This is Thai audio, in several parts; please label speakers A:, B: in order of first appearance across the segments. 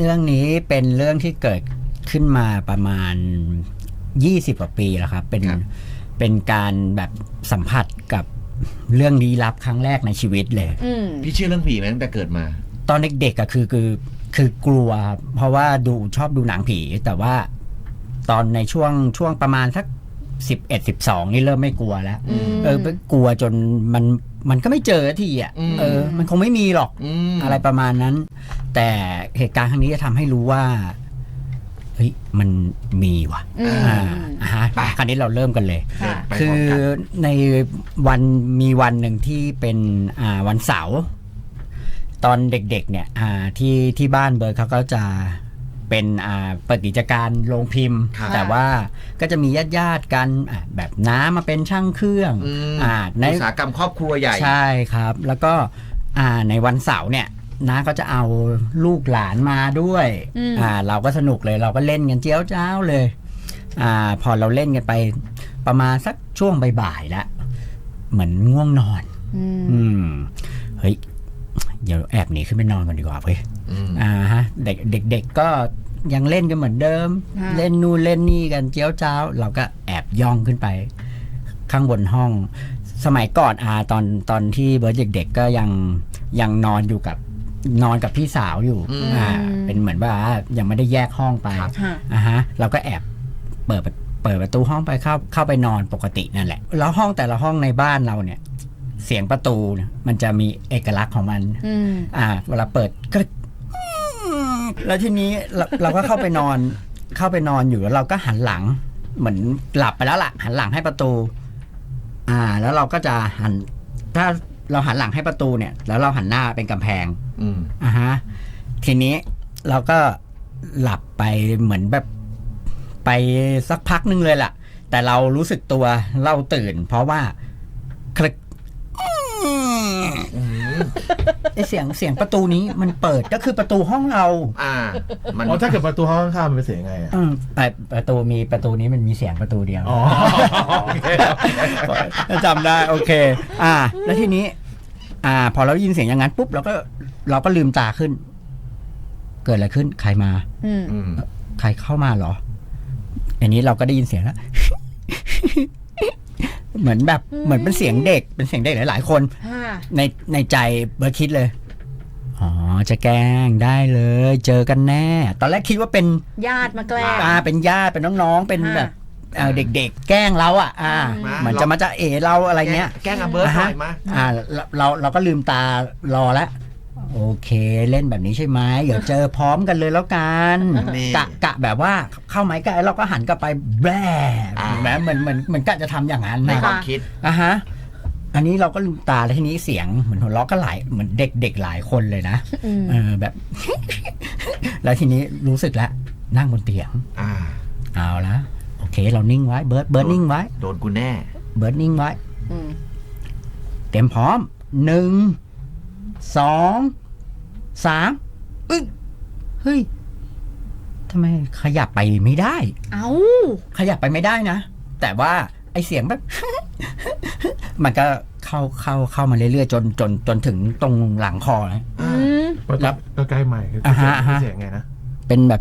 A: เรื่องนี้เป็นเรื่องที่เกิดขึ้นมาประมาณ 20กว่าปีแล้วครับ เป็น
B: ครับ
A: เป็นการแบบสัมผัสกับเรื่องลี้ลับครั้งแรกในชีวิตเลย
C: อืม
B: พี่เชื่อเรื่องผีไหมตั้งแต่เกิดมา
A: ตอนเด็กๆอะคือคือคือกลัว เพราะว่าดูชอบดูหนังผี แต่ว่าตอนในช่วงช่วงประมาณสักสิบเอ็ดสิบสองนี่เริ่มไม่กลัวแล้ว
C: อืม
A: เออ กลัวจนมัน มันก็ไม่เจอทีอะ
B: อืม
A: เออ มันคงไม่มีหรอก
B: อืม
A: อะไรประมาณนั้น แต่เหตุการณ์ครั้งนี้จะทำให้รู้ว่าเฮ้ยมันมีว่ะ
C: อืม
A: อ่าอ่าฮะคราวนี้เราเริ่มกันเลย
C: ค่ะ
B: ไป
A: คื
B: พร้
A: อ
B: มกัน
A: ในวันมีวันหนึ่งที่เป็นอ่าวันเสาร์ตอนเด็กๆ เนี่ย อ่าที่ที่บ้านเบิร์ดเขาก็จะ เป็นอ่าเปิดกิจการโรงพิมพ์
B: ครับ
A: แต่ว่าก็จะมีญาติญาติๆกันอะแบบน้ามาเป็นช่างเครื่อง
B: อืม
A: อ่าใน
B: อุตสาหกรรมครอบครัวใหญ่
A: ใช่ครับ แล้วก็อ่าในวันเสาร์เนี่ยน้าก็จะเอาลูกหลานมาด้วย
C: อืม
A: อ่าเราก็สนุกเลยเราก็เล่นกันเจียวจ้าวเลยอ่าพอเราเล่นกันไปประมาณสักช่วงบ่ายๆแล้วเหมือนง่วงนอน
C: อืม
A: อืมเฮ้ยเดี๋ยวแอบหนีขึ้นไปนอนกันดีกว่าเพื่อ
B: อืม
A: อ่าฮะเด็กเด็กๆก็ ยังเล่นกันเหมือนเดิม
C: ค่ะ
A: เล่นนู่นเล่นนี่กันเจียวจ้าวเราก็แอบย่องขึ้นไป ข้างบนห้อง สมัยก่อนอาตอนตอนที่เบิร์ดเด็กๆก็ยังยังนอนอยู่กับนอนกับพี่สาวอยู่
B: อืม
A: อ่าเป็นเหมือนว่ายังไม่ได้แยกห้องไป
B: ครับ
C: ค่ะ
A: อ่าฮะเราก็แอบเปิดประเปิดประตูห้องไปเข้าเข้าไปนอนปกตินั่นแหละ แล้วห้องแต่ละห้องในบ้านเราเนี่ย เสียงประตูเนี่ยมันจะมีเอกลักษณ์ของมัน
C: อืม
A: อ่า เวลาเปิดก็ แล้วทีนี้เราเราก็เข้าไปนอน เข้าไปนอนอยู่แล้วเราก็หันหลัง เหมือนหลับไปแล้วล่ะ หันหลังให้ประตู อ่า แล้วเราก็จะหัน ถ้าเราหันหลังให้ประตูเนี่ย แล้วเราหันหน้าเป็นกำแพง
B: อืม
A: อ่าฮะทีนี้เราก็หลับไปเหมือนแบบไปสักพักนึงเลยล่ะ แต่เรารู้สึกตัวเราตื่น เพราะว่าคลิก
B: อืม
A: ไอเสียงเสียงประตูนี้มันเปิดก็คือประตูห้องเรา
B: อ่า มัน
D: อ๋อถ้าเกิดประตูห้องข้างๆมันเป็นเสียงไงอะ
A: อืมแต่ประตูมีประตูนี้มันมีเสียงประตูเดียว
D: อ๋อโอเค
A: จำได้โอเค อ่า แล้วทีนี้ อ่า พอเราได้ยินเสียงอย่างนั้นปุ๊บเราก็เราก็ลืมตาขึ้น เกิดอะไรขึ้น ใครมา
C: อืม
B: อืม
A: ใครเข้ามาเหรอ อันนี้เราก็ได้ยินเสียงแล้ว เหมือนแบบเหมือนเป็นเสียงเด็ก เป็นเสียงเด็กหลาย ๆ คน
C: ค่ะ
A: ในในใจเบิร์ดคิดเลย อ๋อ จะแกล้งได้เลย เจอกันแน่ ตอนแรกคิดว่าเป็น
C: ญาติมาแกล้ง
A: อ่าเป็นญาติเป็นน้องๆเป็น
C: ค่ะ
A: แบบเอ่อเด็กๆ แกล้งเราอะอ่า
B: มา
A: เหมือนจะมาจะเอเราอะไรเงี้ย
B: แกล้งอาเบิร์ดหน่อยมา
A: อ่าเราเราเราก็ลืมตารอแล้วโอเคเล่นแบบนี้ใช่ไหมเดี๋ยวเจอพร้อมกันเลยแล้วกัน
B: นี่
A: กะกะแบบว่าเข้าไม้กะเราก็หันกลับไปแบร
B: อ่า
A: เหมือนเหมือนเหมือนเหมือนกะจะทำอย่างนั้น
B: ใน
A: นะ
B: ความคิด
A: อะฮะ อันนี้เราก็ลืมตาแล้วทีนี้เสียงเหมือนหัวเราะก็หลายเหมือนเด็กเด็กหลายคนเลยนะ
C: อืม
A: เออแบบ แล้วทีนี้รู้สึกแล้วนั่งบนเตียง
B: อ่า
A: เอาละโอเค เรานิ่งไว้เบิร์ดเบิร์ดนิ่งไว้
B: โดนกูแน่
A: เบิร์ดนิ่งไว้
C: อืม
A: เตรียมพร้อมหนึ่งสองสามอึ๊กเฮ้ยทำไมขยับไปไม่ได้
C: เอ้า
A: ขยับไปไม่ได้นะ แต่ว่าไอเสียงแบบ มันก็เข้าเข้าเข้ามาเรื่อยๆจนจนจนถึงตรงหลังคอนะ
C: อืม
A: ครับ
D: ก็ใกล้ใหม่คือ
A: อ่าฮะอ่าฮะ
D: เสียงไงนะ
A: เป็นแบบ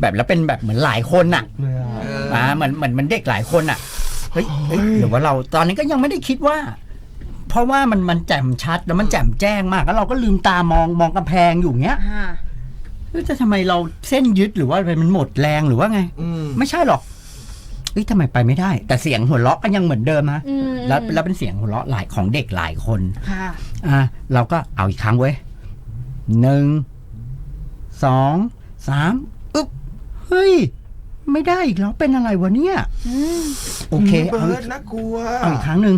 A: แบบแล้วเป็นแบบเหมือนหลายคนน่ะ
D: เลยอะ
B: เออ
A: อ่าเหมือนเหมือนเหมือนเด็กหลายคนอะเฮ้ยเฮ้ยหรือว่าเราตอนนี้ก็ยังไม่ได้คิดว่า เพราะว่ามันมันแจ่มชัดแล้วมันแจ่มแจ้งมาก แล้วเราก็ลืมตามองมองกำแพงอยู่เงี้ย
C: ค่ะ
A: เฮ้ยแต่ทำไมเราเส้นยึดหรือว่าอะไรมันหมดแรงหรือว่าไง
B: อืม
A: ไม่ใช่หรอก เฮ้ยทำไมไปไม่ได้ แต่เสียงหัวเราะก็ยังเหมือนเดิมนะ
C: อืม
A: แล้วแล้วเป็นเสียงหัวเราะหลายของเด็กหลายคน
C: ค่ะ
A: อะเราก็เอาอีกครั้งเว้ยหนึ่งสองสามอึ๊บเฮ้ย ไม่ได้อีกแล้วเป็นอะไรวะเนี่ย
C: อืม
A: โอเค
B: เบิ
A: เอา
B: ร์ดน่ากลัว
A: เอาอีกครั้งหนึ่ง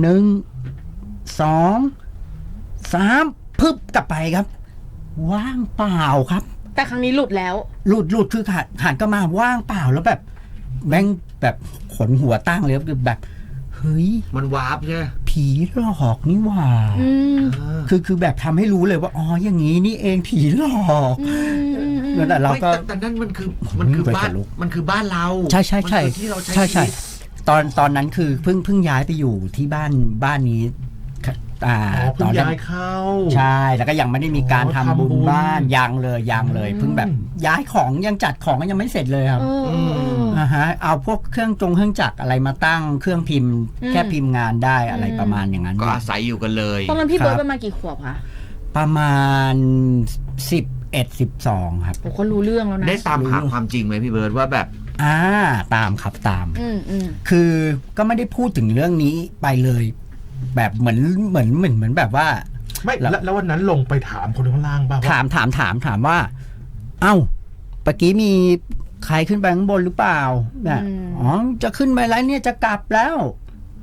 A: หนึ่งสองสามพึบกลับไปครับ ว่างเปล่าครับ
C: แต่ครั้งนี้หลุดแล้ว
A: หลุดหลุดคือหันหันก็มาว่างเปล่าแล้วแบบ แม่งแบบขนหัวตั้งเลยคือแบบ เฮ้ย
B: มันวาร์ปใช่ไหม
A: ผีหลอกนี่หว่า
C: อืม
B: เออ
A: คือคือแบบทำให้รู้เลยว่า อ๋อ อย่างนี้นี่เองผีหลอก
C: อืมอืมอืม
A: แล้วแต่เราก็
B: ฮ้ยแต่แต่นั่นมันคือมันคือ
A: ไป
B: บ้าน
A: ขนลุก
B: มันคือบ้านเรา
A: ใช่ใช่ใช่
B: มันคือที่เราใช้
A: ใช่ใช่
B: ชีวิต
A: ตอนตอนนั้นคือเพิ่งเพิ่งย้ายไปอยู่ที่บ้านบ้านนี้ อ่า
D: อ๋อเพิ่
A: ต
D: ง
A: อนนั้น
D: ย้ายเข้า
A: ใช่แล้วก็ยังไม่ได้มีการ
D: อ๋อ
A: ทำบุญ
D: ทำบุญ
A: บ้านยังเลยยังเลย
D: อืม
A: เพิ่งแบบย้ายของยังจัดของก็ยังไม่เสร็จเลยครับ
C: เออเออเออ
A: อ่าฮะเอาพวกเครื่องจงเครื่องจักรอะไรมาตั้งเครื่องพิมพ์
C: อืม
A: แค่พิมพ์งานได้อะไร
C: อืม
A: ประมาณอย่างนั้น
B: ก็อาศัยอยู่กันเลย
C: ตอนนั้นพี่เบิร์ด
A: ครับ
C: ประมาณกี่ขวบคะ
A: ประมาณสิบเอ็ดสิบสองครับ
C: ผมก็รู้เรื่องแล้วนะ
B: ได้ตามหาความจริงไหมพี่เบิร์ดว่าแบบ
A: อ่า ตามครับตาม
C: อืมอืม
A: คือก็ไม่ได้พูดถึงเรื่องนี้ไปเลย แบบเหมือนเหมือนเหมือนเหมือนแบบว่า
D: ไม่
A: แล้ว
D: แล้วแล้ววันนั้นลงไปถามคนข้างล่างป่ะว่า
A: ถามถามถามถามว่า เอ้าเมื่อกี้มีใครขึ้นไปข้างบนหรือเปล่าเนี่ยอ๋อจะขึ้นไปแล้วเนี่ยจะกลับแล้ว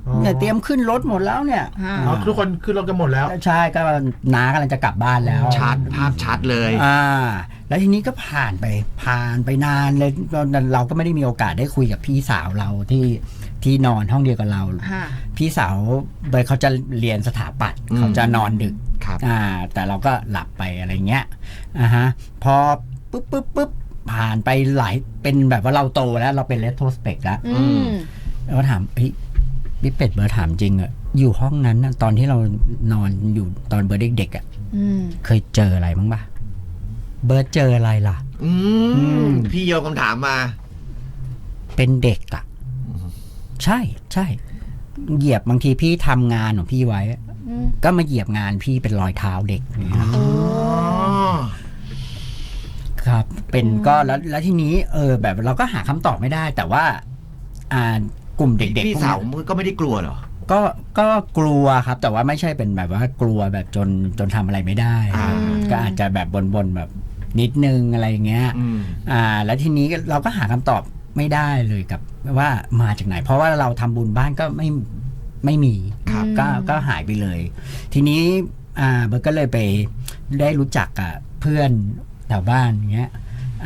D: อ๋อ
A: เนี่ยเตรียมขึ้นรถหมดแล้วเนี่ย
C: ฮะ
D: อ๋อทุกคนขึ้นรถกันหมดแล้ว
A: ใช่ก็น้ากำลังจะกลับบ้านแล้ว
B: ชัดภาพชัดเลย
A: อ่า แล้วทีนี้ก็ผ่านไปผ่านไปนานเลยเราเราก็ไม่ได้มีโอกาสได้คุยกับพี่สาวเราที่ ที่นอนห้องเดียวกับเรา
C: ค่ะ
A: พี่สาวโดยเขาจะเรียนสถาปัตย์
B: อืม
A: เขาจะนอนดึก
B: ครับ
A: อ่า แต่เราก็หลับไปอะไรเงี้ยอ่าฮะพอปุ๊บปุ๊บปุ๊บผ่านไปหลายเป็นแบบว่าเราโตแล้วเราเป็นเลโทสเปกแล้ว
C: อืม
A: เราก็ถามเฮ้ยพี่เป็ดเบอร์ถามจริงอะอยู่ห้องนั้นน่ะตอนที่เรานอนอยู่ตอนเบอร์เด็กๆอะ
C: อืม
A: เคยเจออะไรบ้างปะเบิร์ดเจออะไรล่ะ
B: อื
A: อื
B: ม
A: ม
B: พี่โยนคำถามมา
A: เป็นเด็กอะ ใช่ใช่ เหยียบบางทีพี่ทำงานของพี่ไว้อะ
C: อืม
A: ก็มาเหยียบงานพี่เป็นรอยเท้าเด็กอย่างเงี้ย
C: โอ้
A: ครับ เป็นก็แล้วแล้วทีนี้ เออ แบบเราก็หาคำตอบไม่ได้ แต่ว่า อ่ากลุ่มเด็กๆ
B: พี่
A: พวก
B: สาว
A: เนี้ย
B: ก็ไม่ได้กลัวเหรอ
A: ก็ก็กลัวครับ แต่ว่าไม่ใช่เป็นแบบว่ากลัวแบบจนจนทำอะไรไม่ได้
B: อ่า
A: ก็อาจจะแบบบนๆแบบนิดนึงอะไรอย่างเงี้ย
B: อืม
A: อ่า แล้วทีนี้เราก็หาคำตอบ ไม่ได้เลยกับว่ามาจากไหน เพราะว่าเราทำบุญบ้านก็ไม่ไม่มี
B: ครับ
A: ก็ก็หายไปเลย ทีนี้อ่าเบิร์ตก็เลยไปได้รู้จักกับเพื่อนแถวบ้านอย่างเงี้ย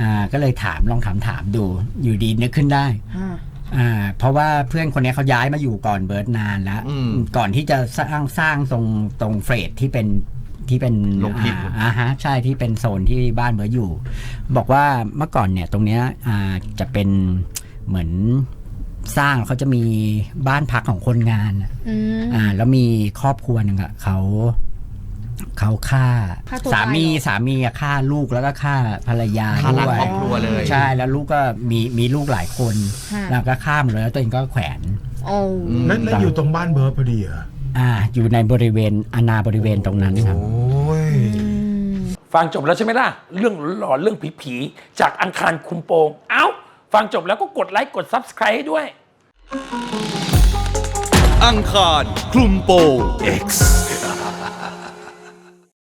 A: อ่าก็เลยถามลองถามถามดูอยู่ดีนึกขึ้นได้
C: ฮะ
A: อ่าเพราะว่าเพื่อนคนนี้เขาย้ายมาอยู่ก่อนเบิร์ตนานแล้ว
B: อืม
A: ก่อนที่จะสร้างสร้างตรงตรงเฟรดที่เป็น ที่เป็น
B: โรงพิมพ์
A: อ่าอ่าฮะใช่ที่เป็นโซนที่บ้านเบิร์ตอยู่ บอกว่าเมื่อก่อนเนี่ยตรงเนี้ยอ่าจะเป็นเหมือนสร้างเขาจะมีบ้านพักของคนงานอะ
C: อืม
A: อ่า แล้วมีครอบครัวหนึ่งอะเขาเขาฆ่า
C: ฆ่าตัวตาย
A: สามี
C: เหรอ
A: สามีอะฆ่าลูกแล้วก็ฆ่าภรรยา
B: ฆ่าล้าง
A: ด้วย
B: ครอบครัวเลย
A: ใช่แล้วลูกก็มีมีลูกหลายคน
C: ฮะ
A: แล้วก็ฆ่าหมดเลยแล้วตัวเองก็แขวน
C: โอ้
B: อืม
D: นั่นนั่นอยู่ตรงบ้านเบิร์ดพอดีเหรอ
A: อ่าอยู่ในบริเวณอาณาบริเวณตรงนั้นครับ
D: โอ้ย
C: อืม
E: ฟังจบแล้วใช่ไหมล่ะ เรื่องหลอนๆเรื่องผีๆจากอังคารคุมโปง เอ้า ฟังจบแล้วก็กดไลค์กด Subscribe ให้ด้วย
F: อังคารคลุมโปง X